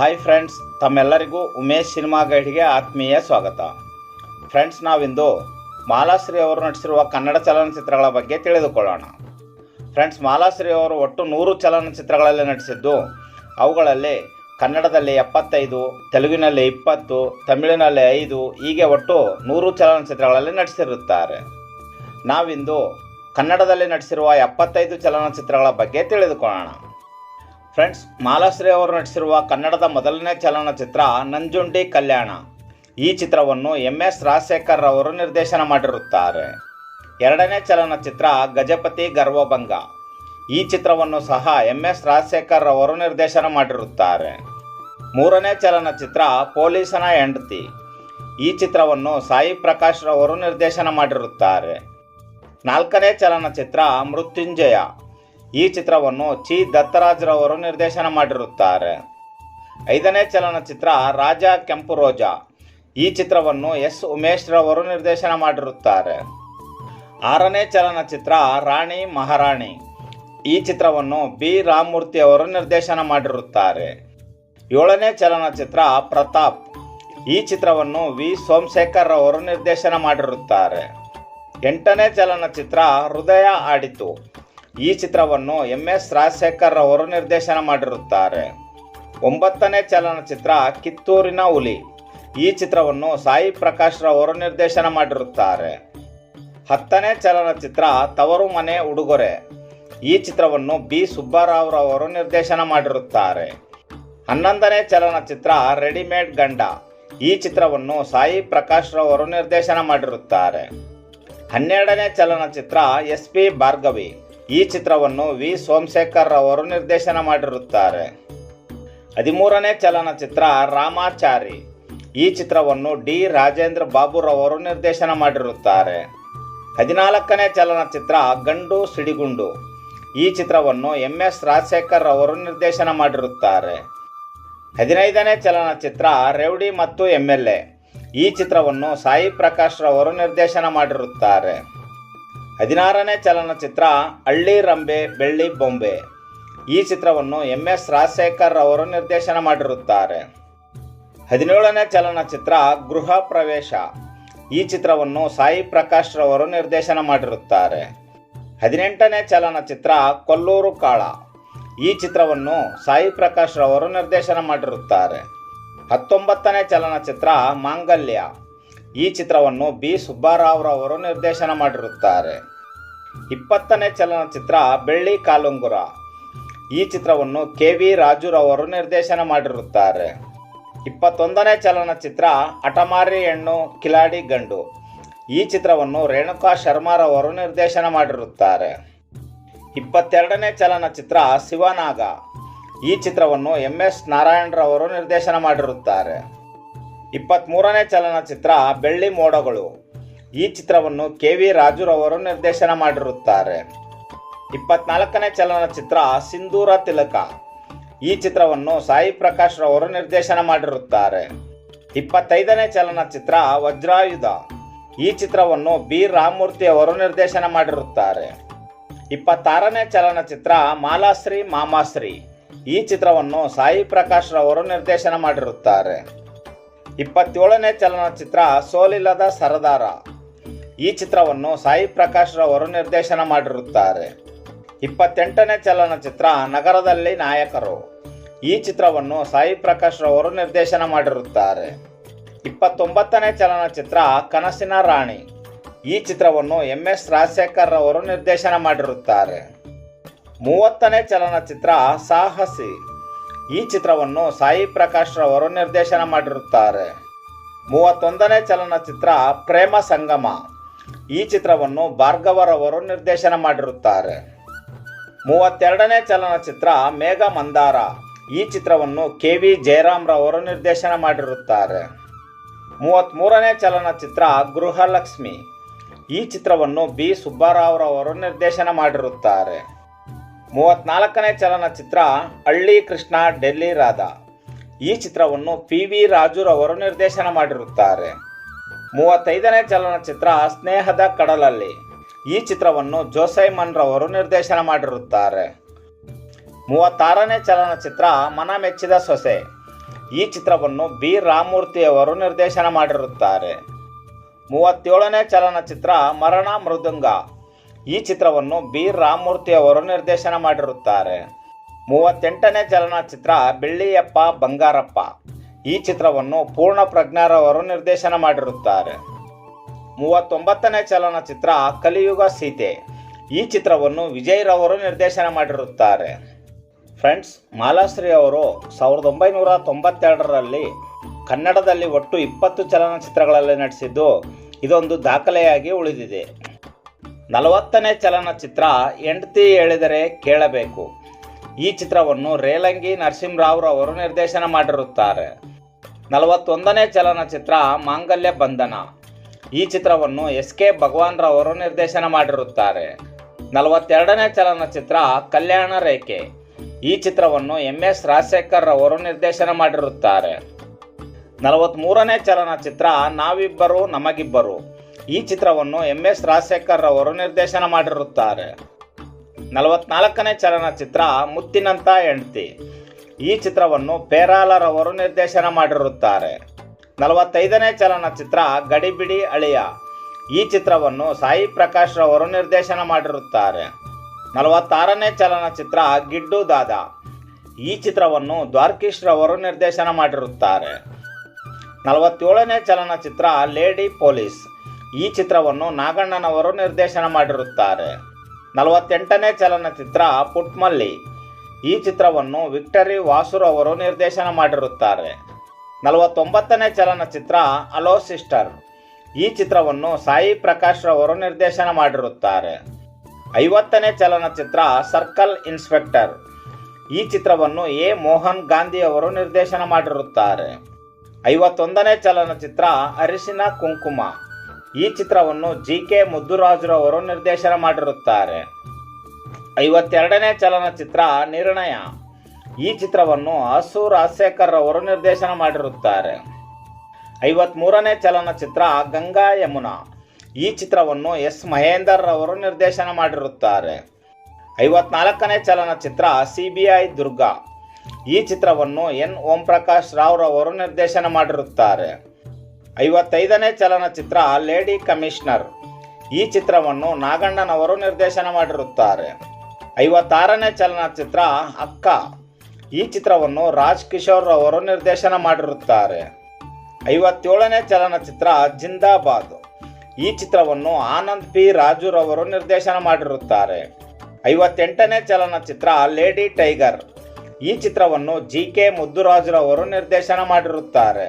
Hi friends ತಮ್ಮೆಲ್ಲರಿಗೂ Umesh cinema ಗೈಡ್ಗೆ ಆತ್ಮೀಯ ಸ್ವಾಗತ. ಫ್ರೆಂಡ್ಸ್ ನಾವಿಂದು ಮಾಲಾಶ್ರೀ ಅವರು ನಟಿಸಿರುವ ಕನ್ನಡ ಚಲನಚಿತ್ರಗಳ ಬಗ್ಗೆ ತಿಳಿದುಕೊಳ್ಳೋಣ. ಫ್ರೆಂಡ್ಸ್ ಮಾಲಾಶ್ರೀ ಅವರು ಒಟ್ಟು ನೂರು ಚಲನಚಿತ್ರಗಳಲ್ಲಿ ನಟಿಸಿದ್ದು, ಅವುಗಳಲ್ಲಿ ಕನ್ನಡದಲ್ಲಿ ಎಪ್ಪತ್ತೈದು, ತೆಲುಗಿನಲ್ಲಿ ಇಪ್ಪತ್ತು, ತಮಿಳಿನಲ್ಲಿ ಐದು, ಹೀಗೆ ಒಟ್ಟು ನೂರು ಚಲನಚಿತ್ರಗಳಲ್ಲಿ ನಟಿಸಿರುತ್ತಾರೆ. ನಾವಿಂದು ಕನ್ನಡದಲ್ಲಿ ನಟಿಸಿರುವ ಎಪ್ಪತ್ತೈದು ಚಲನಚಿತ್ರಗಳ ಬಗ್ಗೆ ತಿಳಿದುಕೊಳ್ಳೋಣ. ಫ್ರೆಂಡ್ಸ್ ಮಾಲಾಶ್ರೀ ಅವರು ನಟಿಸಿರುವ ಕನ್ನಡದ ಮೊದಲನೇ ಚಲನಚಿತ್ರ ನಂಜುಂಡಿ ಕಲ್ಯಾಣ. ಈ ಚಿತ್ರವನ್ನು ಎಂ ಎಸ್ ರಾಜಶೇಖರ್ ಅವರು ನಿರ್ದೇಶನ ಮಾಡಿರುತ್ತಾರೆ. ಎರಡನೇ ಚಲನಚಿತ್ರ ಗಜಪತಿ ಗರ್ವಭಂಗ. ಈ ಚಿತ್ರವನ್ನು ಸಹ ಎಂ ಎಸ್ ರಾಜಶೇಖರ್ ಅವರು ನಿರ್ದೇಶನ ಮಾಡಿರುತ್ತಾರೆ. ಮೂರನೇ ಚಲನಚಿತ್ರ ಪೊಲೀಸನ ಹೆಂಡತಿ. ಈ ಚಿತ್ರವನ್ನು ಸಾಯಿ ಪ್ರಕಾಶ್ ರವರು ನಿರ್ದೇಶನ ಮಾಡಿರುತ್ತಾರೆ. ನಾಲ್ಕನೇ ಚಲನಚಿತ್ರ ಮೃತ್ಯುಂಜಯ. ಈ ಚಿತ್ರವನ್ನು ಚಿ ದತ್ತರಾಜ್ರವರು ನಿರ್ದೇಶನ ಮಾಡಿರುತ್ತಾರೆ. ಐದನೇ ಚಲನಚಿತ್ರ ರಾಜ ಕೆಂಪು ರೋಜಾ. ಈ ಚಿತ್ರವನ್ನು ಎಸ್. ಉಮೇಶ್ ರವರು ನಿರ್ದೇಶನ ಮಾಡಿರುತ್ತಾರೆ. ಆರನೇ ಚಲನಚಿತ್ರ ರಾಣಿ ಮಹಾರಾಣಿ. ಈ ಚಿತ್ರವನ್ನು ಬಿ. ರಾಮಮೂರ್ತಿ ಅವರು ನಿರ್ದೇಶನ ಮಾಡಿರುತ್ತಾರೆ. ಏಳನೇ ಚಲನಚಿತ್ರ ಪ್ರತಾಪ್. ಈ ಚಿತ್ರವನ್ನು ವಿ. ಸೋಮಶೇಖರ್ ಅವರು ನಿರ್ದೇಶನ ಮಾಡಿರುತ್ತಾರೆ. ಎಂಟನೇ ಚಲನಚಿತ್ರ ಹೃದಯ ಆಡಿತು. ಈ ಚಿತ್ರವನ್ನು ಎಂ ಎಸ್ ರಾಜಶೇಖರ್ ಅವರು ನಿರ್ದೇಶನ ಮಾಡಿರುತ್ತಾರೆ. ಒಂಬತ್ತನೇ ಚಲನಚಿತ್ರ ಕಿತ್ತೂರಿನ ಹುಲಿ. ಈ ಚಿತ್ರವನ್ನು ಸಾಯಿ ಪ್ರಕಾಶ್ ರವರು ನಿರ್ದೇಶನ ಮಾಡಿರುತ್ತಾರೆ. ಹತ್ತನೇ ಚಲನಚಿತ್ರ ತವರು ಮನೆ ಉಡುಗೊರೆ. ಈ ಚಿತ್ರವನ್ನು ಬಿ ಸುಬ್ಬರಾವ್ ಅವರು ನಿರ್ದೇಶನ ಮಾಡಿರುತ್ತಾರೆ. ಹನ್ನೊಂದನೇ ಚಲನಚಿತ್ರ ರೆಡಿಮೇಡ್ ಗಂಡ. ಈ ಚಿತ್ರವನ್ನು ಸಾಯಿ ಪ್ರಕಾಶ್ ರವರು ನಿರ್ದೇಶನ ಮಾಡಿರುತ್ತಾರೆ. ಹನ್ನೆರಡನೇ ಚಲನಚಿತ್ರ ಎಸ್ ಪಿ ಭಾರ್ಗವಿ. ಈ ಚಿತ್ರವನ್ನು ವಿ. ಸೋಮಶೇಖರ್ ಅವರು ನಿರ್ದೇಶನ ಮಾಡಿರುತ್ತಾರೆ. ಹದಿಮೂರನೇ ಚಲನಚಿತ್ರ ರಾಮಾಚಾರಿ. ಈ ಚಿತ್ರವನ್ನು ಡಿ. ರಾಜೇಂದ್ರ ಬಾಬುರವರು ನಿರ್ದೇಶನ ಮಾಡಿರುತ್ತಾರೆ. ಹದಿನಾಲ್ಕನೇ ಚಲನಚಿತ್ರ ಗಂಡು ಸಿಡಿಗುಂಡು. ಈ ಚಿತ್ರವನ್ನು ಎಂ. ಎಸ್. ರಾಜಶೇಖರ್ ಅವರು ನಿರ್ದೇಶನ ಮಾಡಿರುತ್ತಾರೆ. ಹದಿನೈದನೇ ಚಲನಚಿತ್ರ ರೇವಡಿ ಮತ್ತು ಎಂ. ಎಲ್. ಎ. ಈ ಚಿತ್ರವನ್ನು ಸಾಯಿ ಪ್ರಕಾಶ್ ರವರು ನಿರ್ದೇಶನ ಮಾಡಿರುತ್ತಾರೆ. ಹದಿನಾರನೇ ಚಲನಚಿತ್ರ ಹಳ್ಳಿ ರಂಬೆ ಬೆಳ್ಳಿ ಬೊಂಬೆ. ಈ ಚಿತ್ರವನ್ನು ಎಂ ಎಸ್ ರಾಜಶೇಖರ್ ಅವರು ನಿರ್ದೇಶನ ಮಾಡಿರುತ್ತಾರೆ. ಹದಿನೇಳನೇ ಚಲನಚಿತ್ರ ಗೃಹ ಪ್ರವೇಶ. ಈ ಚಿತ್ರವನ್ನು ಸಾಯಿ ಪ್ರಕಾಶ್ ರವರು ನಿರ್ದೇಶನ ಮಾಡಿರುತ್ತಾರೆ. ಹದಿನೆಂಟನೇ ಚಲನಚಿತ್ರ ಕೊಲ್ಲೂರು ಕಾಳ. ಈ ಚಿತ್ರವನ್ನು ಸಾಯಿ ಪ್ರಕಾಶ್ ರವರು ನಿರ್ದೇಶನ ಮಾಡಿರುತ್ತಾರೆ. ಹತ್ತೊಂಬತ್ತನೇ ಚಲನಚಿತ್ರ ಮಾಂಗಲ್ಯ. ಈ ಚಿತ್ರವನ್ನು ಬಿ. ಸುಬ್ಬಾರಾವ್ ರವರು ನಿರ್ದೇಶನ ಮಾಡಿರುತ್ತಾರೆ. ಇಪ್ಪತ್ತನೇ ಚಲನಚಿತ್ರ ಬೆಳ್ಳಿ ಕಾಲುಂಗುರ. ಈ ಚಿತ್ರವನ್ನು ಕೆ ವಿ ರಾಜುರವರು ನಿರ್ದೇಶನ ಮಾಡಿರುತ್ತಾರೆ. ಇಪ್ಪತ್ತೊಂದನೇ ಚಲನಚಿತ್ರ ಅಟಮಾರಿ ಹೆಣ್ಣು ಕಿಲಾಡಿ ಗಂಡು. ಈ ಚಿತ್ರವನ್ನು ರೇಣುಕಾ ಶರ್ಮಾರವರು ನಿರ್ದೇಶನ ಮಾಡಿರುತ್ತಾರೆ. ಇಪ್ಪತ್ತೆರಡನೇ ಚಲನಚಿತ್ರ ಶಿವನಾಗ. ಈ ಚಿತ್ರವನ್ನು ಎಂ ಎಸ್ ನಾರಾಯಣರವರು ನಿರ್ದೇಶನ ಮಾಡಿರುತ್ತಾರೆ. ಇಪ್ಪತ್ತ್ಮೂರನೇ ಚಲನಚಿತ್ರ ಬೆಳ್ಳಿ ಮೋಡಗಳು. ಈ ಚಿತ್ರವನ್ನು ಕೆ ವಿ ರಾಜುರವರು ನಿರ್ದೇಶನ ಮಾಡಿರುತ್ತಾರೆ. ಇಪ್ಪತ್ನಾಲ್ಕನೇ ಚಲನಚಿತ್ರ ಸಿಂಧೂರ ತಿಲಕ. ಈ ಚಿತ್ರವನ್ನು ಸಾಯಿ ಪ್ರಕಾಶ್ ರವರು ನಿರ್ದೇಶನ ಮಾಡಿರುತ್ತಾರೆ. ಇಪ್ಪತ್ತೈದನೇ ಚಲನಚಿತ್ರ ವಜ್ರಾಯುಧ. ಈ ಚಿತ್ರವನ್ನು ಬಿ ರಾಮಮೂರ್ತಿ ಅವರು ನಿರ್ದೇಶನ ಮಾಡಿರುತ್ತಾರೆ. ಇಪ್ಪತ್ತಾರನೇ ಚಲನಚಿತ್ರ ಮಾಲಾಶ್ರೀ ಮಾಮಾಶ್ರೀ. ಈ ಚಿತ್ರವನ್ನು ಸಾಯಿ ಪ್ರಕಾಶ್ ರವರು ನಿರ್ದೇಶನ ಮಾಡಿರುತ್ತಾರೆ. ಇಪ್ಪತ್ತೇಳನೇ ಚಲನಚಿತ್ರ ಸೋಲಿಲ್ಲದ ಸರದಾರ. ಈ ಚಿತ್ರವನ್ನು ಸಾಯಿ ಪ್ರಕಾಶ್ ರವರು ನಿರ್ದೇಶನ ಮಾಡಿರುತ್ತಾರೆ. ಇಪ್ಪತ್ತೆಂಟನೇ ಚಲನಚಿತ್ರ ನಗರದಲ್ಲಿ ನಾಯಕರು. ಈ ಚಿತ್ರವನ್ನು ಸಾಯಿ ಪ್ರಕಾಶ್ ರವರು ನಿರ್ದೇಶನ ಮಾಡಿರುತ್ತಾರೆ. ಇಪ್ಪತ್ತೊಂಬತ್ತನೇ ಚಲನಚಿತ್ರ ಕನಸಿನ ರಾಣಿ. ಈ ಚಿತ್ರವನ್ನು ಎಂ ಎಸ್ ರಾಜಶೇಖರ್ ರವರು ನಿರ್ದೇಶನ ಮಾಡಿರುತ್ತಾರೆ. ಮೂವತ್ತನೇ ಚಲನಚಿತ್ರ ಸಾಹಸಿ. ಈ ಚಿತ್ರವನ್ನು ಸಾಯಿ ಪ್ರಕಾಶ್ ರವರು ನಿರ್ದೇಶನ ಮಾಡಿರುತ್ತಾರೆ. ಮೂವತ್ತೊಂದನೇ ಚಲನಚಿತ್ರ ಪ್ರೇಮ ಸಂಗಮ. ಈ ಚಿತ್ರವನ್ನು ಭಾರ್ಗವರವರು ನಿರ್ದೇಶನ ಮಾಡಿರುತ್ತಾರೆ. ಮೂವತ್ತೆರಡನೇ ಚಲನಚಿತ್ರ ಮೇಘ ಮಂದಾರ. ಈ ಚಿತ್ರವನ್ನು ಕೆ ವಿ ಜಯರಾಮ್ರವರು ನಿರ್ದೇಶನ ಮಾಡಿರುತ್ತಾರೆ. ಮೂವತ್ತ್ಮೂರನೇ ಚಲನಚಿತ್ರ ಗೃಹಲಕ್ಷ್ಮಿ. ಈ ಚಿತ್ರವನ್ನು ಬಿ ಸುಬ್ಬರಾವ್ರವರು ನಿರ್ದೇಶನ ಮಾಡಿರುತ್ತಾರೆ. ಮೂವತ್ನಾಲ್ಕನೇ ಚಲನಚಿತ್ರ ಹಳ್ಳಿ ಕೃಷ್ಣ ಡೆಲ್ಲಿ ರಾಧಾ. ಈ ಚಿತ್ರವನ್ನು ಪಿ ವಿ ರಾಜುರವರು ನಿರ್ದೇಶನ ಮಾಡಿರುತ್ತಾರೆ. ಮೂವತ್ತೈದನೇ ಚಲನಚಿತ್ರ ಸ್ನೇಹದ ಕಡಲಲ್ಲಿ. ಈ ಚಿತ್ರವನ್ನು ಜೋಸೈಮನ್ ರವರು ನಿರ್ದೇಶನ ಮಾಡಿರುತ್ತಾರೆ. ಮೂವತ್ತಾರನೇ ಚಲನಚಿತ್ರ ಮನ ಮೆಚ್ಚಿದ ಸೊಸೆ. ಈ ಚಿತ್ರವನ್ನು ಬಿ. ರಾಮಮೂರ್ತಿಯವರು ನಿರ್ದೇಶನ ಮಾಡಿರುತ್ತಾರೆ. ಮೂವತ್ತೇಳನೇ ಚಲನಚಿತ್ರ ಮರಣ ಮೃದಂಗ. ಈ ಚಿತ್ರವನ್ನು ಬಿ. ರಾಮಮೂರ್ತಿಯವರು ನಿರ್ದೇಶನ ಮಾಡಿರುತ್ತಾರೆ. ಮೂವತ್ತೆಂಟನೇ ಚಲನಚಿತ್ರ ಬೆಳ್ಳಿಯಪ್ಪ ಬಂಗಾರಪ್ಪ. ಈ ಚಿತ್ರವನ್ನು ಪೂರ್ಣ ಪ್ರಜ್ಞಾರವರು ನಿರ್ದೇಶನ ಮಾಡಿರುತ್ತಾರೆ. ಮೂವತ್ತೊಂಬತ್ತನೇ ಚಲನಚಿತ್ರ ಕಲಿಯುಗ ಸೀತೆ. ಈ ಚಿತ್ರವನ್ನು ವಿಜಯ್ರವರು ನಿರ್ದೇಶನ ಮಾಡಿರುತ್ತಾರೆ. ಫ್ರೆಂಡ್ಸ್, ಮಾಲಾಶ್ರೀ ಅವರು ಸಾವಿರದ ಒಂಬೈನೂರ ತೊಂಬತ್ತೆರಡರಲ್ಲಿ ಕನ್ನಡದಲ್ಲಿ ಒಟ್ಟು ಇಪ್ಪತ್ತು ಚಲನಚಿತ್ರಗಳಲ್ಲಿ ನಟಿಸಿದ್ದು ಇದೊಂದು ದಾಖಲೆಯಾಗಿ ಉಳಿದಿದೆ. ನಲವತ್ತನೇ ಚಲನಚಿತ್ರ ಹೆಂಡತಿ ಹೇಳಿದರೆ ಕೇಳಬೇಕು. ಈ ಚಿತ್ರವನ್ನು ರೇಲಂಗಿ ನರಸಿಂಹರಾವ್ರವರು ನಿರ್ದೇಶನ ಮಾಡಿರುತ್ತಾರೆ. ನಲವತ್ತೊಂದನೇ ಚಲನಚಿತ್ರ ಮಾಂಗಲ್ಯ ಬಂಧನ. ಈ ಚಿತ್ರವನ್ನು ಎಸ್ ಕೆ ಭಗವಾನ್ರವರು ನಿರ್ದೇಶನ ಮಾಡಿರುತ್ತಾರೆ. ನಲವತ್ತೆರಡನೇ ಚಲನಚಿತ್ರ ಕಲ್ಯಾಣ ರೇಖೆ. ಈ ಚಿತ್ರವನ್ನು ಎಂ ಎಸ್ ರಾಜಶೇಖರ್ ರವರು ನಿರ್ದೇಶನ ಮಾಡಿರುತ್ತಾರೆ. ನಲವತ್ತ್ಮೂರನೇ ಚಲನಚಿತ್ರ ನಾವಿಬ್ಬರು ನಮಗಿಬ್ಬರು. ಈ ಚಿತ್ರವನ್ನು ಎಂ ಎಸ್ ರಾಜಶೇಖರ್ ರವರು ನಿರ್ದೇಶನ ಮಾಡಿರುತ್ತಾರೆ. ನಲವತ್ನಾಲ್ಕನೇ ಚಲನಚಿತ್ರ ಮುತ್ತಿನಂತ ಹೆಂಡತಿ. ಈ ಚಿತ್ರವನ್ನು ಪೇರಾಲರವರು ನಿರ್ದೇಶನ ಮಾಡಿರುತ್ತಾರೆ. ನಲವತ್ತೈದನೇ ಚಲನಚಿತ್ರ ಗಡಿಬಿಡಿ ಅಳಿಯ. ಈ ಚಿತ್ರವನ್ನು ಸಾಯಿ ಪ್ರಕಾಶ್ ರವರು ನಿರ್ದೇಶನ ಮಾಡಿರುತ್ತಾರೆ. ನಲವತ್ತಾರನೇ ಚಲನಚಿತ್ರ ಗಿಡ್ಡು ದಾದ. ಈ ಚಿತ್ರವನ್ನು ದ್ವಾರ್ಕೀಶ್ ರವರು ನಿರ್ದೇಶನ ಮಾಡಿರುತ್ತಾರೆ. ನಲವತ್ತೇಳನೇ ಚಲನಚಿತ್ರ ಲೇಡಿ ಪೊಲೀಸ್. ಈ ಚಿತ್ರವನ್ನು ನಾಗಣ್ಣನವರು ನಿರ್ದೇಶನ ಮಾಡಿರುತ್ತಾರೆ. ನಲವತ್ತೆಂಟನೇ ಚಲನಚಿತ್ರ ಪುಟ್ಮಲ್ಲಿ. ಈ ಚಿತ್ರವನ್ನು ವಿಕ್ಟರಿ ವಾಸುರವರು ನಿರ್ದೇಶನ ಮಾಡಿರುತ್ತಾರೆ. ನಲವತ್ತೊಂಬತ್ತನೇ ಚಲನಚಿತ್ರ ಅಲೋ ಸಿಸ್ಟರ್. ಈ ಚಿತ್ರವನ್ನು ಸಾಯಿ ಪ್ರಕಾಶ್ ರವರು ನಿರ್ದೇಶನ ಮಾಡಿರುತ್ತಾರೆ. ಐವತ್ತನೇ ಚಲನಚಿತ್ರ ಸರ್ಕಲ್ ಇನ್ಸ್ಪೆಕ್ಟರ್. ಈ ಚಿತ್ರವನ್ನು ಎ. ಮೋಹನ್ ಗಾಂಧಿ ಅವರು ನಿರ್ದೇಶನ ಮಾಡಿರುತ್ತಾರೆ. ಐವತ್ತೊಂದನೇ ಚಲನಚಿತ್ರ ಅರಿಶಿನ ಕುಂಕುಮ. ಈ ಚಿತ್ರವನ್ನು ಜಿ ಕೆ ಮುದ್ದುರಾಜುರವರು ನಿರ್ದೇಶನ ಮಾಡಿರುತ್ತಾರೆ. ಐವತ್ತೆರಡನೇ ಚಲನಚಿತ್ರ ನಿರ್ಣಯ. ಈ ಚಿತ್ರವನ್ನು ಹಸು ರಾಜಶೇಖರ್ ಅವರು ನಿರ್ದೇಶನ ಮಾಡಿರುತ್ತಾರೆ. ಐವತ್ಮೂರನೇ ಚಲನಚಿತ್ರ ಗಂಗಾ ಯಮುನಾ. ಈ ಚಿತ್ರವನ್ನು ಎಸ್ ಮಹೇಂದರ್ ಅವರು ನಿರ್ದೇಶನ ಮಾಡಿರುತ್ತಾರೆ. ಐವತ್ನಾಲ್ಕನೇ ಚಲನಚಿತ್ರ ಸಿ ಬಿ ಐ ದುರ್ಗಾ. ಈ ಚಿತ್ರವನ್ನು ಎನ್ ಓಂ ಪ್ರಕಾಶ್ ರಾವ್ರವರು ನಿರ್ದೇಶನ ಮಾಡಿರುತ್ತಾರೆ. ಐವತ್ತೈದನೇ ಚಲನಚಿತ್ರ ಲೇಡಿ ಕಮಿಷನರ್. ಈ ಚಿತ್ರವನ್ನು ನಾಗಣ್ಣನವರು ನಿರ್ದೇಶನ ಮಾಡಿರುತ್ತಾರೆ. ಐವತ್ತಾರನೇ ಚಲನಚಿತ್ರ ಅಕ್ಕ. ಈ ಚಿತ್ರವನ್ನು ರಾಜ್ ಕಿಶೋರ್ ಅವರು ನಿರ್ದೇಶನ ಮಾಡಿರುತ್ತಾರೆ. ಐವತ್ತೇಳನೇ ಚಲನಚಿತ್ರ ಜಿಂದಾಬಾದ್. ಈ ಚಿತ್ರವನ್ನು ಆನಂದ್ ಪಿ ರಾಜುರವರು ನಿರ್ದೇಶನ ಮಾಡಿರುತ್ತಾರೆ. ಐವತ್ತೆಂಟನೇ ಚಲನಚಿತ್ರ ಲೇಡಿ ಟೈಗರ್. ಈ ಚಿತ್ರವನ್ನು ಜಿ ಕೆ ಮುದ್ದುರಾಜುರವರು ನಿರ್ದೇಶನ ಮಾಡಿರುತ್ತಾರೆ.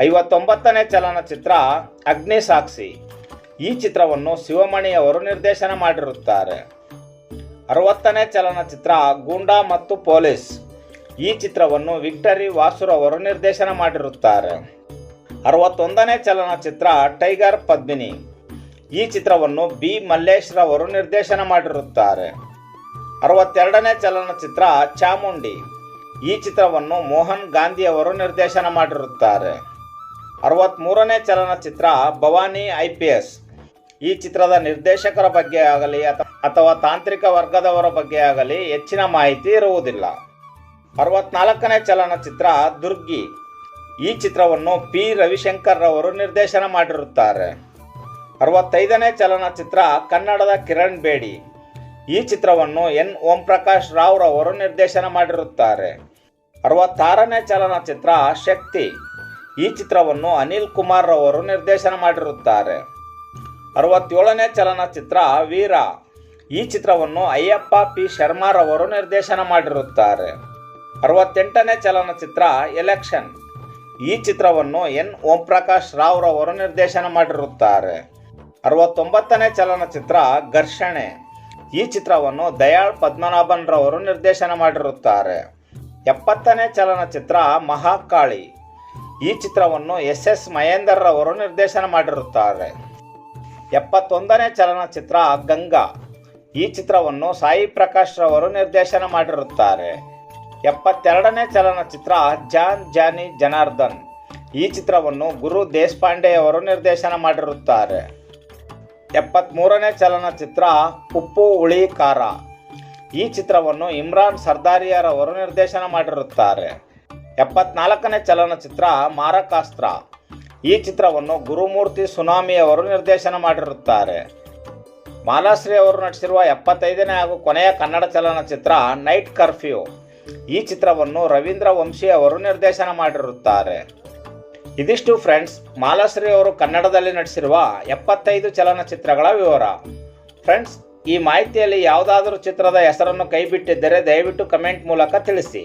ಐವತ್ತೊಂಬತ್ತನೇ ಚಲನಚಿತ್ರ ಅಗ್ನಿ ಸಾಕ್ಷಿ. ಈ ಚಿತ್ರವನ್ನು ಶಿವಮಣಿಯವರು ನಿರ್ದೇಶನ ಮಾಡಿರುತ್ತಾರೆ. ಅರವತ್ತನೇ ಚಲನಚಿತ್ರ ಗೂಂಡಾ ಮತ್ತು ಪೊಲೀಸ್. ಈ ಚಿತ್ರವನ್ನು ವಿಕ್ಟರಿ ವಾಸುರವರು ನಿರ್ದೇಶನ ಮಾಡಿರುತ್ತಾರೆ. ಅರವತ್ತೊಂದನೇ ಚಲನಚಿತ್ರ ಟೈಗರ್ ಪದ್ಮಿನಿ. ಈ ಚಿತ್ರವನ್ನು ಬಿ ಮಲ್ಲೇಶ್ ರವರು ನಿರ್ದೇಶನ ಮಾಡಿರುತ್ತಾರೆ. ಅರವತ್ತೆರಡನೇ ಚಲನಚಿತ್ರ ಚಾಮುಂಡಿ. ಈ ಚಿತ್ರವನ್ನು ಮೋಹನ್ ಗಾಂಧಿ ಅವರು ನಿರ್ದೇಶನ ಮಾಡಿರುತ್ತಾರೆ. ಅರವತ್ತ್ಮೂರನೇ ಚಲನಚಿತ್ರ ಭವಾನಿ ಐ ಪಿ ಎಸ್. ಈ ಚಿತ್ರದ ನಿರ್ದೇಶಕರ ಬಗ್ಗೆ ಆಗಲಿ ಅಥವಾ ತಾಂತ್ರಿಕ ವರ್ಗದವರ ಬಗ್ಗೆ ಆಗಲಿ ಹೆಚ್ಚಿನ ಮಾಹಿತಿ ಇರುವುದಿಲ್ಲ. ಅರವತ್ನಾಲ್ಕನೇ ಚಲನಚಿತ್ರ ದುರ್ಗಿ. ಈ ಚಿತ್ರವನ್ನು ಪಿ. ರವಿಶಂಕರ್ ರವರು ನಿರ್ದೇಶನ ಮಾಡಿರುತ್ತಾರೆ. ಅರವತ್ತೈದನೇ ಚಲನಚಿತ್ರ ಕನ್ನಡದ ಕಿರಣ್ ಬೇಡಿ. ಈ ಚಿತ್ರವನ್ನು ಎನ್. ಓಂ ಪ್ರಕಾಶ್ ರಾವ್ ರವರು ನಿರ್ದೇಶನ ಮಾಡಿರುತ್ತಾರೆ. ಅರವತ್ತಾರನೇ ಚಲನಚಿತ್ರ ಶಕ್ತಿ. ಈ ಚಿತ್ರವನ್ನು ಅನಿಲ್ ಕುಮಾರ್ ಅವರು ನಿರ್ದೇಶನ ಮಾಡಿರುತ್ತಾರೆ. ಅರವತ್ತೇಳನೇ ಚಲನಚಿತ್ರ ವೀರ. ಈ ಚಿತ್ರವನ್ನು ಅಯ್ಯಪ್ಪ ಪಿ ಶರ್ಮಾರವರು ನಿರ್ದೇಶನ ಮಾಡಿರುತ್ತಾರೆ. ಅರವತ್ತೆಂಟನೇ ಚಲನಚಿತ್ರ ಎಲೆಕ್ಷನ್. ಈ ಚಿತ್ರವನ್ನು ಎನ್. ಓಂ ಪ್ರಕಾಶ್ ರಾವ್ ರವರು ನಿರ್ದೇಶನ ಮಾಡಿರುತ್ತಾರೆ. ಅರವತ್ತೊಂಬತ್ತನೇ ಚಲನಚಿತ್ರ ಘರ್ಷಣೆ. ಈ ಚಿತ್ರವನ್ನು ದಯಾಳ್ ಪದ್ಮನಾಭನ್ ರವರು ನಿರ್ದೇಶನ ಮಾಡಿರುತ್ತಾರೆ. ಎಪ್ಪತ್ತನೇ ಚಲನಚಿತ್ರ ಮಹಾಕಾಳಿ. ಈ ಚಿತ್ರವನ್ನು ಎಸ್ ಎಸ್ ಮಹೇಂದರ್ ಅವರು ನಿರ್ದೇಶನ ಮಾಡಿರುತ್ತಾರೆ. ಎಪ್ಪತ್ತೊಂದನೇ ಚಲನಚಿತ್ರ ಗಂಗಾ. ಈ ಚಿತ್ರವನ್ನು ಸಾಯಿ ಪ್ರಕಾಶ್ ರವರು ನಿರ್ದೇಶನ ಮಾಡಿರುತ್ತಾರೆ. ಎಪ್ಪತ್ತೆರಡನೇ ಚಲನಚಿತ್ರ ಜಾನ್ ಜಾನಿ ಜನಾರ್ದನ್. ಈ ಚಿತ್ರವನ್ನು ಗುರು ದೇಶಪಾಂಡೆ ಅವರು ನಿರ್ದೇಶನ ಮಾಡಿರುತ್ತಾರೆ. ಎಪ್ಪತ್ತ್ಮೂರನೇ ಚಲನಚಿತ್ರ ಉಪ್ಪು ಉಳಿ ಖಾರ. ಈ ಚಿತ್ರವನ್ನು ಇಮ್ರಾನ್ ಸರ್ದಾರಿಯರವರು ನಿರ್ದೇಶನ ಮಾಡಿರುತ್ತಾರೆ. ಎಪ್ಪತ್ನಾಲ್ಕನೇ ಚಲನಚಿತ್ರ ಮಾರಕಾಸ್ತ್ರ. ಈ ಚಿತ್ರವನ್ನು ಗುರುಮೂರ್ತಿ ಸುನಾಮಿ ಅವರು ನಿರ್ದೇಶನ ಮಾಡಿರುತ್ತಾರೆ. ಮಾಲಾಶ್ರೀ ಅವರು ನಟಿಸಿರುವ ಎಪ್ಪತ್ತೈದನೇ ಹಾಗೂ ಕೊನೆಯ ಕನ್ನಡ ಚಲನಚಿತ್ರ ನೈಟ್ ಕರ್ಫ್ಯೂ. ಈ ಚಿತ್ರವನ್ನು ರವೀಂದ್ರ ವಂಶಿ ಅವರು ನಿರ್ದೇಶನ ಮಾಡಿರುತ್ತಾರೆ. ಇದಿಷ್ಟು ಫ್ರೆಂಡ್ಸ್, ಮಾಲಾಶ್ರೀ ಅವರು ಕನ್ನಡದಲ್ಲಿ ನಟಿಸಿರುವ ಎಪ್ಪತ್ತೈದು ಚಲನಚಿತ್ರಗಳ ವಿವರ. ಫ್ರೆಂಡ್ಸ್, ಈ ಮಾಹಿತಿಯಲ್ಲಿ ಯಾವುದಾದರೂ ಚಿತ್ರದ ಹೆಸರನ್ನು ಕೈಬಿಟ್ಟಿದ್ದರೆ ದಯವಿಟ್ಟು ಕಮೆಂಟ್ ಮೂಲಕ ತಿಳಿಸಿ.